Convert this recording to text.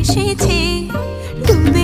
এসেছে। ডুবে